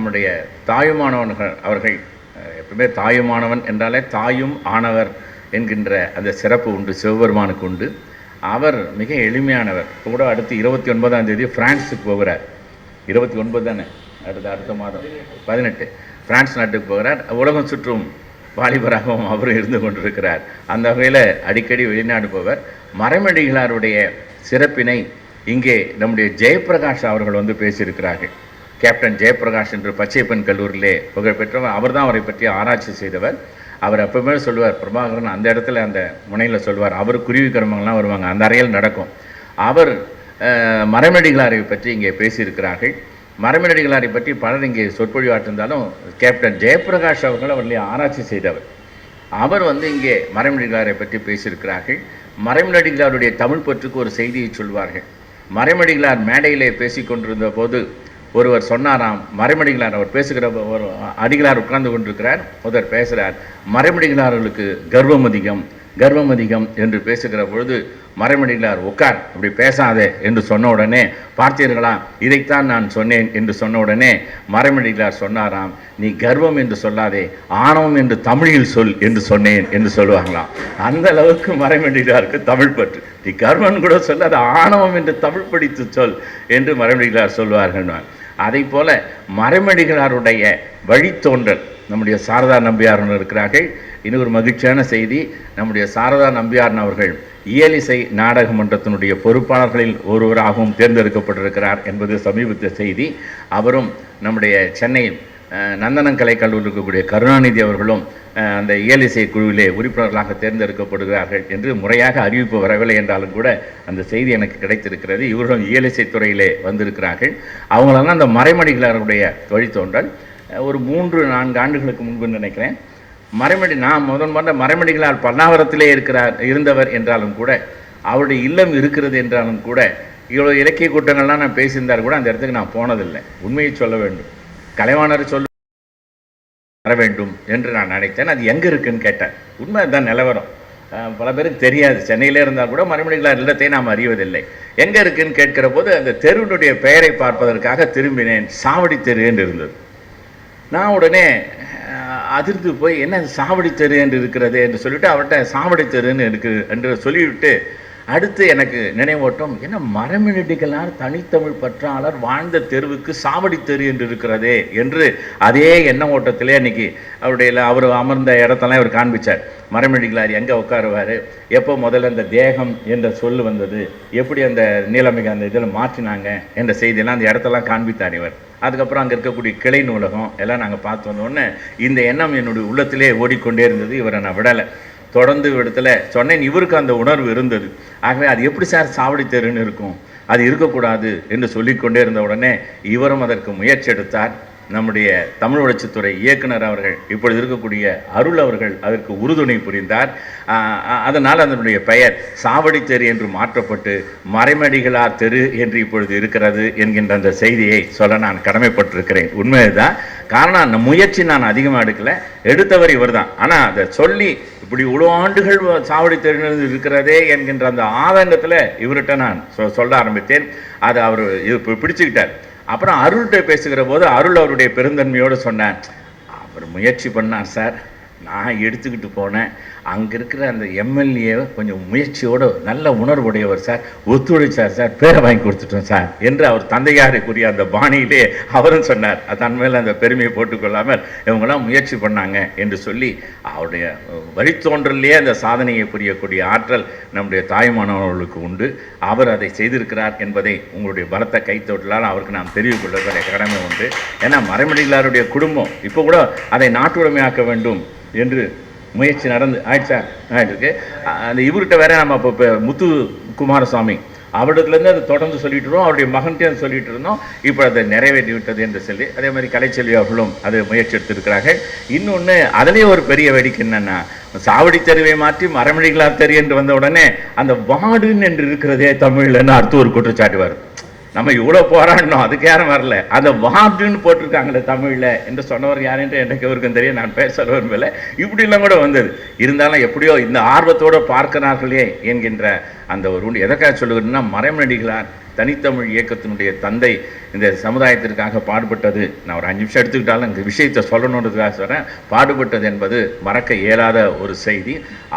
நம்முடைய தாயுமானவன்கள் அவர்கள் எப்பவுமே தாயுமானவன் என்றாலே தாயும் ஆனவர் என்கின்ற அந்த சிறப்பு உண்டு சிவபெருமானுக்கு உண்டு. அவர் மிக எளிமையானவர். கூட அடுத்து இருபத்தி ஒன்பதாம் தேதி ஃப்ரான்ஸுக்கு போகிறார். இருபத்தி ஒன்பது தானே? அடுத்த அடுத்த மாதம். பதினெட்டு. பிரான்ஸ் நாட்டுக்கு போகிறார். உலகம் சுற்றும் வாலிபராகவும் அவரும் இருந்து கொண்டிருக்கிறார். அந்த வகையில் அடிக்கடி வெளிநாடு போவர். மறைமடிகளாருடைய சிறப்பினை இங்கே நம்முடைய ஜெயபிரகாஷ் அவர்கள் வந்து பேசியிருக்கிறார்கள். கேப்டன் ஜெயபிரகாஷ் என்று பச்சைப்பன் கல்லூரியிலே புகழ்பெற்றவர் அவர் தான் அவரை பற்றி ஆராய்ச்சி செய்தவர். அவர் எப்பவுமே சொல்லுவார் பிரபாகரன் அந்த இடத்துல அந்த முனையில் சொல்லுவார் அவர் குருவி கர்மங்கள்லாம் வருவாங்க அந்த அறையில் நடக்கும். அவர் மரமடிகளாரை பற்றி இங்கே பேசியிருக்கிறார்கள். மறைமடிகளாரை பற்றி பலர் இங்கே சொற்பொழிவாட்டிருந்தாலும் கேப்டன் ஜெயப்பிரகாஷ் அவர்கள் அவர்களை ஆராய்ச்சி செய்தவர். அவர் வந்து இங்கே மறைமடிகளாரை பற்றி பேசியிருக்கிறார்கள். மறைமடிகளாருடைய தமிழ் பற்றுக்கு ஒரு செய்தியை சொல்வார்கள். மறைமடிகளார் மேடையிலே பேசிக்கொண்டிருந்த போது ஒருவர் சொன்னாராம் மறைமடிகளார் அவர் பேசுகிற ஒரு அடிகளார் உட்கார்ந்து கொண்டிருக்கிறார். ஒருவர் பேசுகிறார் மறைமடிகளார்களுக்கு கர்வம் அதிகம் கர்வம் அதிகம் என்று பேசுகிற பொழுது மறைமடிகளார் உட்கார் அப்படி பேசாதே என்று சொன்ன உடனே பார்த்தீர்களா இதைத்தான் நான் சொன்னேன் என்று சொன்ன உடனே மறைமடிகளார் சொன்னாராம் நீ கர்வம் என்று சொல்லாதே ஆணவம் என்று தமிழில் சொல் என்று சொன்னேன் என்று சொல்லுவாங்களாம். அந்த அளவுக்கு மறைமடிகளாருக்கு தமிழ் பற்று. நீ கர்வம் கூட சொல்லாத ஆணவம் என்று தமிழ் படித்து சொல் என்று மறைமடிகளார் சொல்வார்கள். அதை போல மறைமணிகளாருடைய வழித்தோன்றல் நம்முடைய சாரதா நம்பியார்கள் இருக்கிறார்கள். இன்னொரு மகிழ்ச்சியான செய்தி நம்முடைய சாரதா நம்பியாரன் அவர்கள் இயலிசை நாடக மன்றத்தினுடைய பொறுப்பாளர்களில் ஒருவராகவும் தேர்ந்தெடுக்கப்பட்டிருக்கிறார் என்பது சமீபத்திய செய்தி. அவரும் நம்முடைய சென்னை நந்தனம் கலைக்கல்லூரில் இருக்கக்கூடிய கருணாநிதி அவர்களும் அந்த அந்த இயலிசை குழுவிலே உறுப்பினர்களாக தேர்ந்தெடுக்கப்படுகிறார்கள் என்று முறையாக அறிவிப்பு வரவில்லை என்றாலும் கூட அந்த செய்தி எனக்கு கிடைத்திருக்கிறது. இவர்களும் இயலிசை துறையிலே வந்திருக்கிறார்கள். அவங்களெல்லாம் அந்த மறைமடிகளாருடைய வழித்தோன்றல். ஒரு மூன்று நான்கு ஆண்டுகளுக்கு முன்பு நினைக்கிறேன். மறைமடி நான் முதன் முதல்ல மறைமடிகளார் பன்னாவரத்திலே இருக்கிறார் இருந்தவர் என்றாலும் கூட அவருடைய இல்லம் இருக்கிறது என்றாலும் கூட இவ்வளோ இலக்கிய கூட்டங்கள்லாம் நான் பேசியிருந்தார் கூட அந்த இடத்துக்கு நான் போனதில்லை. உண்மையை சொல்ல வேண்டும். கலைவாணர் சொல் வர வேண்டும் என்று நான் நினைத்தேன். அது எங்கே இருக்குன்னு கேட்டேன். உண்மை தான் நிலவரம் பல பேருக்கு தெரியாது. சென்னையிலே இருந்தால் கூட மறுமணிகளார் இல்லத்தை நாம் அறிவதில்லை. எங்கே இருக்குன்னு கேட்கிற போது அந்த தெருவினுடைய பெயரை பார்ப்பதற்காக திரும்பினேன். சாவடி தெரு என்று இருந்தது. நான் உடனே அதிர்ந்து போய் என்ன சாவடி தெரு என்று இருக்கிறது? என்று சொல்லிவிட்டு அவர்கிட்ட சாவடி தெருன்னு இருக்கு என்று சொல்லிவிட்டு அடுத்து எனக்கு நினைவோட்டம் என்ன மரமினடிகளார் தனித்தமிழ் பற்றாளர் வாழ்ந்த தெருவுக்கு சாவடி தெரு என்று இருக்கிறதே என்று அதே எண்ண ஓட்டத்திலே அன்னைக்கு அவருடைய அவர் அமர்ந்த இடத்தெல்லாம் இவர் காண்பிச்சார். மரமிடிகளார் எங்கே உட்காருவார்? எப்போ முதல்ல அந்த தேகம் என்ற சொல் வந்தது? எப்படி அந்த நீலமிக அந்த இதில் மாற்றினாங்க? என்ற செய்தியெல்லாம் அந்த இடத்தெல்லாம் காண்பித்தார் இவர். அதுக்கப்புறம் அங்கே இருக்கக்கூடிய கிளை நூலகம் எல்லாம் நாங்கள் பார்த்து வந்தோடனே இந்த எண்ணம் என்னுடைய உள்ளத்திலே ஓடிக்கொண்டே இருந்தது. இவரை நான் விடலை. தொடர்ந்து இடத்துல சொன்னேன் இவருக்கு அந்த உணர்வு இருந்தது. ஆகவே அது எப்படி சார் சாவடி தெருன்னு இருக்கும்? அது இருக்கக்கூடாது என்று சொல்லிக்கொண்டே இருந்த உடனே இவரும் அதற்கு முயற்சி எடுத்தார். நம்முடைய தமிழ் வளர்ச்சித்துறை இயக்குனர் அவர்கள் இப்பொழுது இருக்கக்கூடிய அருள் அவர்கள் அதற்கு உறுதுணை புரிந்தார். அதனால் அதனுடைய பெயர் சாவடி தெரு என்று மாற்றப்பட்டு மறைமடிகளார் தெரு என்று இப்பொழுது இருக்கிறது என்கின்ற அந்த செய்தியை சொல்ல நான் கடமைப்பட்டிருக்கிறேன். உண்மைதான் காரணம் அந்த முயற்சி நான் அதிகமாக எடுக்கலை. எடுத்தவர் இவர் தான் ஆனால் அதை சொல்லி இப்படி இவ்வளோ ஆண்டுகள் சாவடி தெரிந்து இருக்கிறதே என்கின்ற அந்த ஆதங்கத்தில் இவர்கிட்ட நான் சொ- சொல்ல ஆரம்பித்தேன். அதை அவர் இது பிடிச்சுக்கிட்டார். அப்புறம் அருள்கிட்ட பேசுகிற போது அருள் அவருடைய பெருந்தன்மையோடு சொன்னார். அவர் முயற்சி பண்ணார் சார். நான் எடுத்துக்கிட்டு போனேன். அங்கே இருக்கிற அந்த எம்எல்ஏ கொஞ்சம் முயற்சியோடு நல்ல உணர்வுடையவர் சார் ஒத்துழைச்சார் சார் பேரை வாங்கி கொடுத்துட்டோம் சார் என்று அவர் தந்தையாருக்குரிய அந்த பாணியிலே அவரும் சொன்னார். தன் மேல் அந்த பெருமையை போட்டுக்கொள்ளாமல் இவங்கெல்லாம் முயற்சி பண்ணாங்க என்று சொல்லி அவருடைய வழித்தோன்றலே அந்த சாதனையை புரியக்கூடிய ஆற்றல் நம்முடைய தாய்மானவர்களுக்கு உண்டு. அவர் அதை செய்திருக்கிறார் என்பதை உங்களுடைய பலத்த கைத்தொட்டலால் அவருக்கு நாம் தெரிவித்துக் கொள்ள கடமை உண்டு. ஏன்னா மறைமடிகளாருடைய குடும்பம் இப்போ கூட அதை நாட்டுடைமையாக்க வேண்டும். என்று முயற்சி நடந்து ஆயிடுச்சா ஆயிட்டுருக்கு அந்த இவர்கிட்ட வேற நம்ம இப்போ இப்போ முத்து குமாரசாமி அவரிடத்துலேருந்து அதை தொடர்ந்து சொல்லிட்டு இருந்தோம். அவருடைய மகன்கிட்ட சொல்லிட்டு இருந்தோம். இப்போ அதை நிறைவேற்றி விட்டது என்று சொல்லி அதே மாதிரி கலைச்செல்வி அவர்களும் அது முயற்சி எடுத்திருக்கிறார்கள். இன்னொன்று அதுலேயே ஒரு பெரிய வேடிக்கை என்னன்னா சாவடி தெருவை மாற்றி மரமணிகளார் தெரு என்று வந்த உடனே அந்த வார்டுன்னு என்று இருக்கிறதே தமிழ்லன்னு அடுத்து ஒரு குற்றச்சாட்டு வருது நம்ம இவ்வளோ போராடினோம் அதுக்கு யாரும் வரல. அந்த வார்டுன்னு போட்டிருக்காங்களே தமிழில். என்று சொன்னவர் யாருன்ட்டு எனக்கு இவருக்கும் தெரியும் நான் பேச விரும்பல. இப்படிலாம் கூட வந்தது. இருந்தாலும் எப்படியோ இந்த ஆர்வத்தோடு பார்க்கிறார்களே என்கின்ற அந்த ஒரு உண்டு எதற்காக சொல்லுகிறேன்னா மறைமடிகளார் தனித்தமிழ் இயக்கத்தினுடைய தந்தை இந்த சமுதாயத்திற்காக பாடுபட்டது. நான் ஒரு அஞ்சு நிமிஷம் எடுத்துக்கிட்டாலும் இந்த விஷயத்தை சொல்லணுன்றதுக்காக சொல்கிறேன் பாடுபட்டது என்பது மறக்க இயலாத ஒரு செய்தி.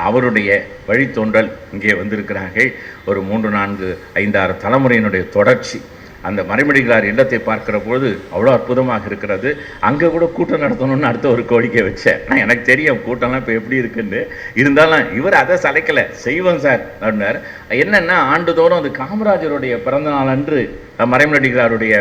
அவருடைய வழித்தோன்றல் இங்கே வந்திருக்கிறார்கள். ஒரு மூன்று நான்கு ஐந்தாறு தலைமுறையினுடைய தொடர்ச்சி. அந்த மறைமடிகளார் இல்லத்தை பார்க்கிற பொழுது அவ்வளோ அற்புதமாக இருக்கிறது. அங்கே கூட கூட்டம் நடத்தணும்னு அடுத்த ஒரு கோரிக்கை வச்சேன். நான் எனக்கு தெரியும் கூட்டம்லாம் இப்போ எப்படி இருக்குன்னு. இருந்தாலும் இவர் அதை சளைக்கலை. செய்வோம் சார் அப்படின்னார். என்னென்னா ஆண்டுதோறும் அது காமராஜருடைய பிறந்த அன்று அன்று மறைமடிகளாருடைய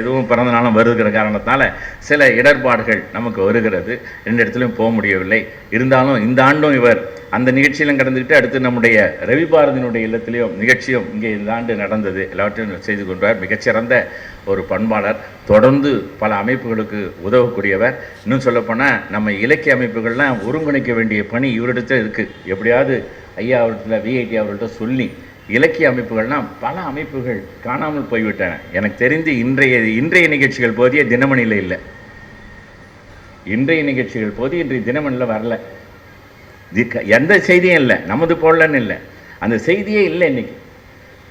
இதுவும் பிறந்த நாளும் வருகிற காரணத்தால் சில இடர்பாடுகள் நமக்கு வருகிறது. ரெண்டு இடத்துலையும் போக முடியவில்லை. இருந்தாலும் இந்த ஆண்டும் இவர் அந்த நிகழ்ச்சியிலும் கடந்துக்கிட்டு அடுத்து நம்முடைய ரவி பாரதியினுடைய இல்லத்திலையும் நிகழ்ச்சியும் இங்கே இந்த ஆண்டு நடந்தது. எல்லாவற்றையும் செய்து கொண்டார். மிகச்சிறந்த ஒரு பண்பாளர். தொடர்ந்து பல அமைப்புகளுக்கு உதவக்கூடியவர். இன்னும் சொல்லப்போனால் நம்ம இலக்கிய அமைப்புகள்லாம் ஒருங்கிணைக்க வேண்டிய பணி இவரிடத்தில் இருக்குது எப்படியாவது ஐயா அவர்கிட்ட விஐடி அவர்கள்ட்ட சொல்லி இலக்கிய அமைப்புகள்னால் பல அமைப்புகள் காணாமல் போய்விட்டன. எனக்கு தெரிந்து இன்றைய இன்றைய நிகழ்ச்சிகள் போதிய தினமணியில் இல்லை. இன்றைய நிகழ்ச்சிகள் போது இன்றைய தினமணியில் வரல. எந்த செய்தியும் இல்லை. நமது போடலன்னு இல்லை. அந்த செய்தியே இல்லை இன்னைக்கு.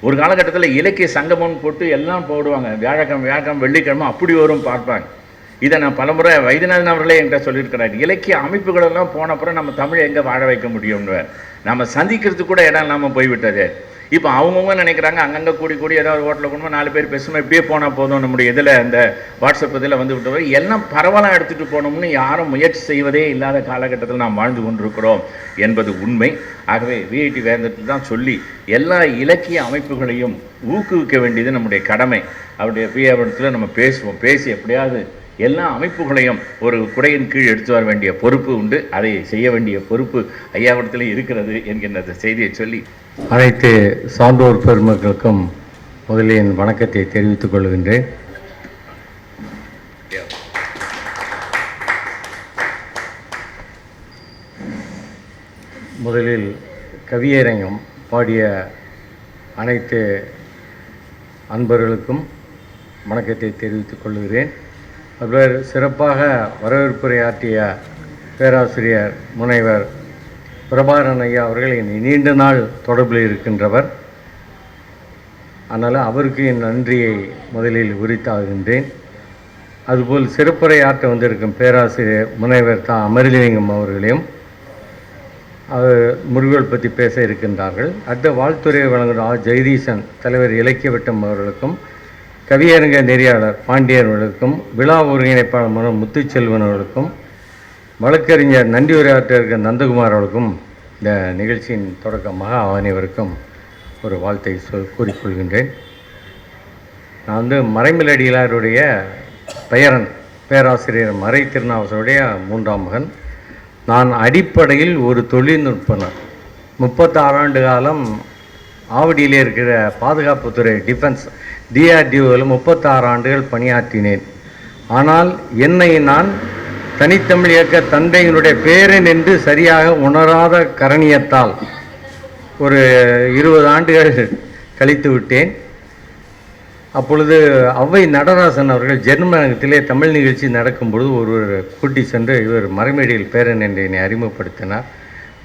ஒரு காலகட்டத்தில் இலக்கிய சங்கமம்னு போட்டு எல்லாம் போடுவாங்க. வியாழக்கிழமை வியாழக்கிழமை வெள்ளிக்கிழமை அப்படி வரும் பார்ப்பாங்க. இதை நான் பலமுறை வைத்தியநாதன் அவர்களே என்கிட்ட சொல்லியிருக்கிறார். இலக்கிய அமைப்புகளெல்லாம் போன அப்புறம் நம்ம தமிழை எங்கே வாழ வைக்க முடியும்னு. நம்ம சந்திக்கிறதுக்கு கூட இடம் இல்லாமல் போய்விட்டது. இப்போ அவங்கவுங்க நினைக்கிறாங்க அங்கங்கே கூடி கூடி ஏதாவது ஹோட்டலில் கொண்டு நாலு பேர் பேசுமா இப்படியே போனால் போதும் நம்முடைய இதில் அந்த வாட்ஸ்அப் இதில் வந்து விட்டவர் எல்லாம் பரவலாக எடுத்துகிட்டு போனோம்னு யாரும் முயற்சி செய்வதே இல்லாத காலகட்டத்தில் நாம் வாழ்ந்து கொண்டிருக்கிறோம் என்பது உண்மை. ஆகவே விஐடி வேந்தத்தில் தான் சொல்லி எல்லா இலக்கிய அமைப்புகளையும் ஊக்குவிக்க வேண்டியது நம்முடைய கடமை. அவருடைய பிஏவரத்தில் நம்ம பேசுவோம். பேசி எப்படியாவது எல்லா அமைப்புகளையும் ஒரு குடையின் கீழ் எடுத்து வர வேண்டிய பொறுப்பு உண்டு. அதை செய்ய வேண்டிய பொறுப்பு ஐயாவிடத்தில் இருக்கிறது என்கின்ற அந்த செய்தியை சொல்லி அனைத்து சான்றோர் பெருமக்களுக்கும் முதலில் என் வணக்கத்தை தெரிவித்துக் கொள்கின்றேன். முதலில் கவியரங்கம் பாடிய அனைத்து அன்பர்களுக்கும் வணக்கத்தை தெரிவித்துக் கொள்கிறேன். அவர் சிறப்பாக வரவேற்புரையாற்றிய பேராசிரியர் முனைவர் பிரபாகரன் ஐயா அவர்கள் என் நீண்ட நாள் தொடர்பில் இருக்கின்றவர். அதனால் அவருக்கு என் நன்றியை முதலில் உரித்தாகின்றேன் அதுபோல் சிறப்புரையாற்ற வந்திருக்கும் பேராசிரியர் முனைவர் தா. அமரலிங்கம் அவர்களையும் அவர் முருகல் பற்றி பேச இருக்கின்றார்கள். அடுத்த வாழ்த்துறையை வழங்குகிற ஆ. ஜெகதீசன் தலைவர் இலக்கிய வட்டம் அவர்களுக்கும் கவியரங்க நெறியாளர் பாண்டியர்களுக்கும் விழா ஒருங்கிணைப்பாளர் மன முத்துச்செல்வன் அவர்களுக்கும் வழக்கறிஞர் நன்றி உரையாற்ற இருக்க நந்தகுமார் அவருக்கும் இந்த நிகழ்ச்சியின் தொடக்கமாக அனைவருக்கும் ஒரு வாழ்த்தை சொல் கூறிக்கொள்கின்றேன். நான் வந்து மறைமலடிகளாருடைய பெயரன் பேராசிரியர் மறை திருநாவசருடைய மூன்றாம் மகன். நான் அடிப்படையில் ஒரு தொழில்நுட்பனர். முப்பத்தாறு ஆண்டு காலம் ஆவடியிலே இருக்கிற பாதுகாப்புத்துறை டிஃபென்ஸ் டிஆர்டிஓவில் முப்பத்தாறு ஆண்டுகள் பணியாற்றினேன். ஆனால் என்னை நான் தனித்தமிழ் இயக்க தந்தையினுடைய பேரன் என்று சரியாக உணராத கரணியத்தால் ஒரு இருபது ஆண்டுகள் கழித்து விட்டேன். அப்பொழுது அவ்வை நடராசன் அவர்கள் ஜெர்மனகத்திலே தமிழ் நிகழ்ச்சி நடக்கும் பொழுது ஒருவர் கூட்டி சென்று இவர் மறைமேடியில் பேரன் என்று என்னை அறிமுகப்படுத்தினார்.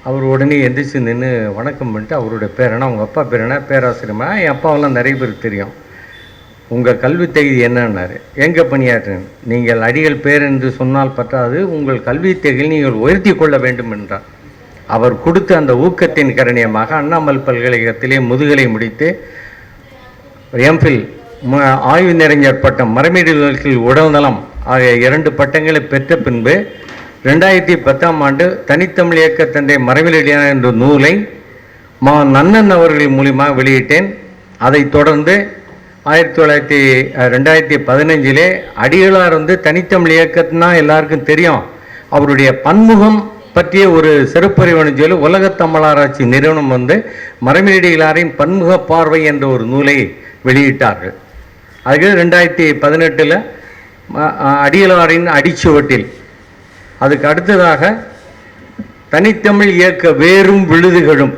அவர் உடனே எந்திரிச்சு நின்று வணக்கம் பண்ணிட்டு அவருடைய பேரனா அவங்க அப்பா பேரனா பேராசிரியமா என் அப்பாவெல்லாம் நிறைய பேருக்கு தெரியும். உங்கள் கல்வி தகுதி என்னன்னாரு? எங்கே பணியாற்றினேன் நீங்கள் அடிகள் பேர் என்று சொன்னால் பற்றாது உங்கள் கல்வி தகுதி நீங்கள் உயர்த்தி கொள்ள வேண்டும் என்றார். அவர் கொடுத்த அந்த ஊக்கத்தின் கரணியமாக அண்ணாமலை பல்கலைக்கழகத்திலே முதுகலை முடித்து எம்ஃபில் ஆய்வு நிறைஞர் பட்டம் மரமேடுகளில் உடல்நலம் ஆகிய இரண்டு பட்டங்களை பெற்ற பின்பு ரெண்டாயிரத்தி பத்தாம் ஆண்டு தனித்தமிழ் இயக்க தந்தை மரபிலடியான என்ற நூலை மா நன்னன் அவர்கள் மூலியமாக வெளியிட்டேன். அதைத் தொடர்ந்து ஆயிரத்தி தொள்ளாயிரத்தி ரெண்டாயிரத்தி பதினஞ்சிலே அடிகளார் வந்து தனித்தமிழ் இயக்கத்துனா எல்லாருக்கும் தெரியும். அவருடைய பன்முகம் பற்றிய ஒரு சிறப்புரைவனு சொல்லி உலகத் தமிழாராய்ச்சி நிறுவனம் வந்து மரமேடிகளாரின் பன்முக பார்வை என்ற ஒரு நூலை வெளியிட்டார்கள். அதுக்கு ரெண்டாயிரத்தி பதினெட்டில் அடிகளாரின் அடிச்சுவட்டில். அதுக்கு அடுத்ததாக தனித்தமிழ் இயக்க வேறும் விழுதுகளும்.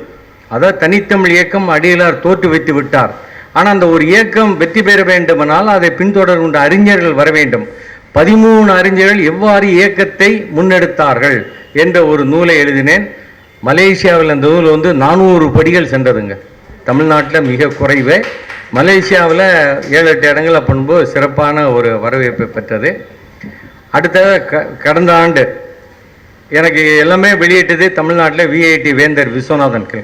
அதாவது தனித்தமிழ் இயக்கம் அடிகளார் தோற்று வைத்து விட்டார். ஆனால் அந்த ஒரு இயக்கம் வெற்றி பெற வேண்டுமானால் அதை பின்தொடர்கின்ற அறிஞர்கள் வர வேண்டும். பதிமூணு அறிஞர்கள் எவ்வாறு இயக்கத்தை முன்னெடுத்தார்கள் என்ற ஒரு நூலை எழுதினேன். மலேசியாவில் அந்த நூல் வந்து நானூறு படிகள் சென்றதுங்க. தமிழ்நாட்டில் மிக குறைவு. மலேசியாவில் ஏழு எட்டு இடங்கள் பண்ணும்போது சிறப்பான ஒரு வரவேற்பை பெற்றது. அடுத்த க கடந்த ஆண்டு எனக்கு எல்லாமே வெளியிட்டது தமிழ்நாட்டில் விஐடி வேந்தர் விஸ்வநாதன் கிளை.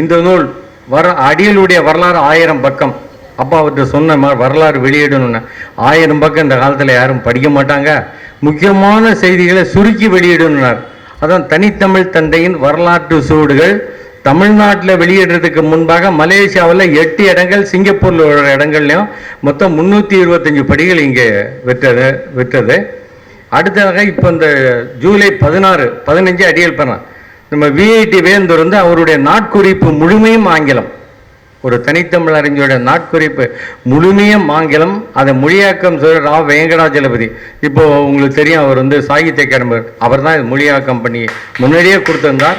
இந்த நூல் வர அடியலுடைய வரலாறு ஆயிரம் பக்கம். அப்பா அவர்கிட்ட சொன்ன மாதிரி வரலாறு வெளியிடணும்னு. ஆயிரம் பக்கம் இந்த காலத்தில் யாரும் படிக்க மாட்டாங்க. முக்கியமான செய்திகளை சுருக்கி வெளியிடணும்னார். அதான் தனித்தமிழ் தந்தையின் வரலாற்று சூடுகள் தமிழ்நாட்டில் வெளியிடுறதுக்கு முன்பாக மலேசியாவில் எட்டு இடங்கள் சிங்கப்பூரில் உள்ள இடங்கள்லையும் மொத்தம் முந்நூற்றி இருபத்தஞ்சு படிகள் இங்கே விற்றது விற்றது அடுத்ததாக இப்போ இந்த ஜூலை பதினாறு பதினஞ்சு அடியல் பண்ண நம்ம விஐடி வேந்தர் வந்து அவருடைய நாட்குறிப்பு முழுமையும் ஆங்கிலம். ஒரு தனித்தமிழ் அறிஞருடைய நாட்குறிப்பு முழுமையும் ஆங்கிலம். அதை மொழியாக்கம் செய்த ரா வெங்கடாஜலபதி. இப்போ உங்களுக்கு தெரியும் அவர் வந்து சாகித்ய அகாடமி. அவர் தான் இது மொழியாக்கம் பண்ணி முன்னாடியே கொடுத்திருந்தார்.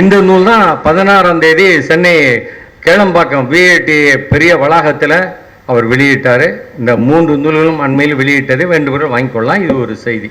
இந்த நூல் தான் பதினாறாம் தேதி சென்னை கேளம்பாக்கம் விஐடி பெரிய வளாகத்தில் அவர் வெளியிட்டார். இந்த மூன்று நூல்களும் அண்மையில் வெளியிட்டது. வேண்டுபவர்கள் வாங்கிக்கொள்ளலாம். இது ஒரு செய்தி.